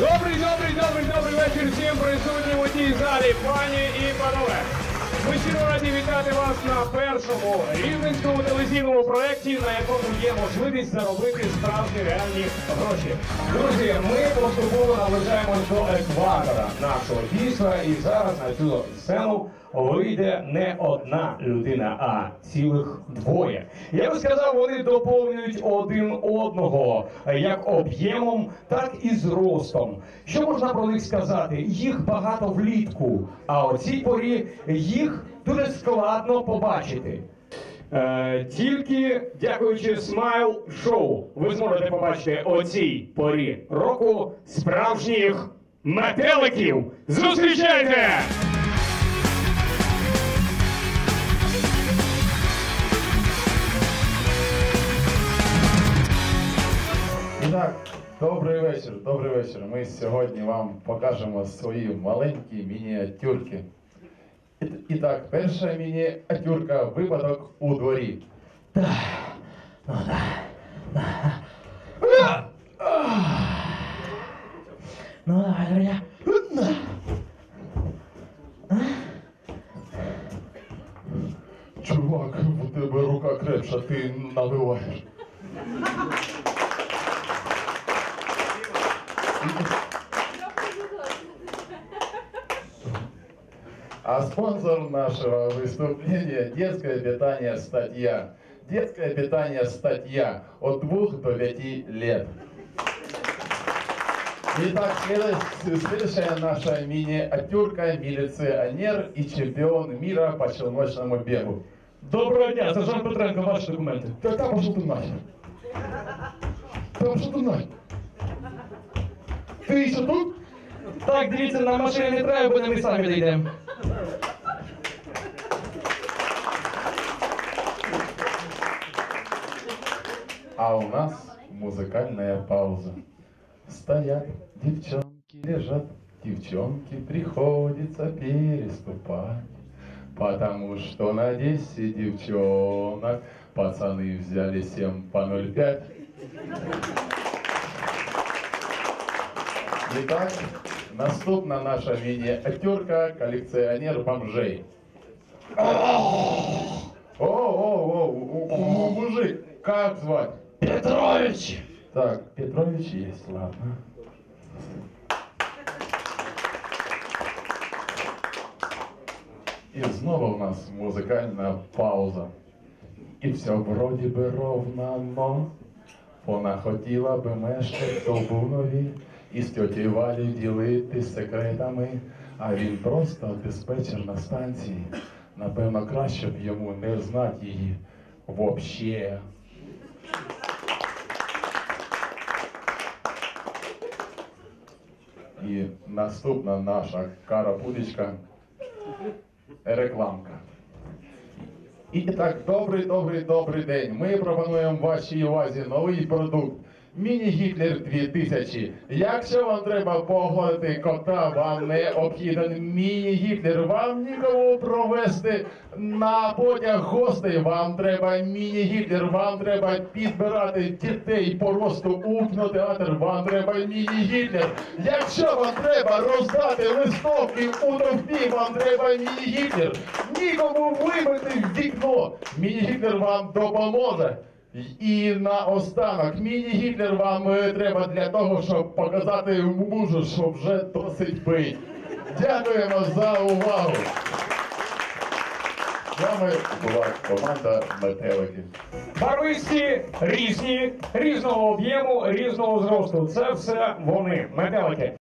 Добрий, добрий, добрий, добрий вечір всім присутнім у тій залі, пані і панове. Ми щиро раді вітати вас на першому рівненському телевізійному проєкті, на якому є можливість заробити справді реальні гроші. Друзі, ми поступово наближаємось до екватора нашого дійства, і зараз на цю сцену вийде не одна людина, а цілих двоє. Я би сказав, вони доповнюють один одного як об'ємом, так і зростом. Що можна про них сказати? Їх багато влітку, а о цій порі їх дуже складно побачити. Е, тільки дякуючи смайл шоу, ви зможете побачити о цій порі року справжніх метеликів. Зустрічайте! Так, добрий вечір, добрий вечір. Ми сьогодні вам покажемо свої маленькі мініатюрки. І, і так, перша мініатюрка випадок у дворі. Ну давай, друзья. Чувак, у тебе рука крепша, ти наливаєш. А спонсор нашего выступления – детское питание «Статья». Детское питание «Статья» от 2 до 5 лет. Итак, следующая наша миниатюрка – милиционер и чемпион мира по челночному бегу. Доброго дня, сержант Петренко, ваші документи. Да там пошел ты нахер. Там что ты нахер? Ты еще тут? Так, дивіться, на машині не треба, бо ми самі дійдемо. А у нас музыкальная пауза. Стоят девчонки, лежат девчонки, приходится переступать. Потому что на 10 девчонок пацаны взяли 7 по 0,5. Итак, наступна наша мініатюрка коллекционер бомжей. О, о, о, о, о, мужик, как звать? Петрович! Так, Петрович есть, ладно. І знову у нас музикальна пауза. І все вроді би ровно, но вона хотіла би мешкати в Долбунові І з тьотєю Валі ділитись секретами, а він просто диспетчер на станції. Напевно, краще б йому не знати її вообще. І наступна наша карапудечка рекламка. І так, добрий, добрий, добрий день. Ми пропонуємо вашій увазі новий продукт. Міні-Гітлер 2000. Якщо вам треба погладити кота, вам необхіден міні-Гітлер. Вам нікому провести на потяг гостей. Вам треба міні-Гітлер. Вам треба підбирати дітей по росту у кінотеатр. Вам треба міні-Гітлер. Якщо вам треба роздати листовки у товпі, вам треба міні-Гітлер. Нікому вибити вікно. Міні-Гітлер вам допоможе. І наостанок, міні-Гітлер вам е, треба для того, щоб показати мужу, що вже досить бить. Дякуємо за увагу. З вами була команда Метелики. Барвисті, різні, різного об'єму, різного зросту. Це все вони, метелики.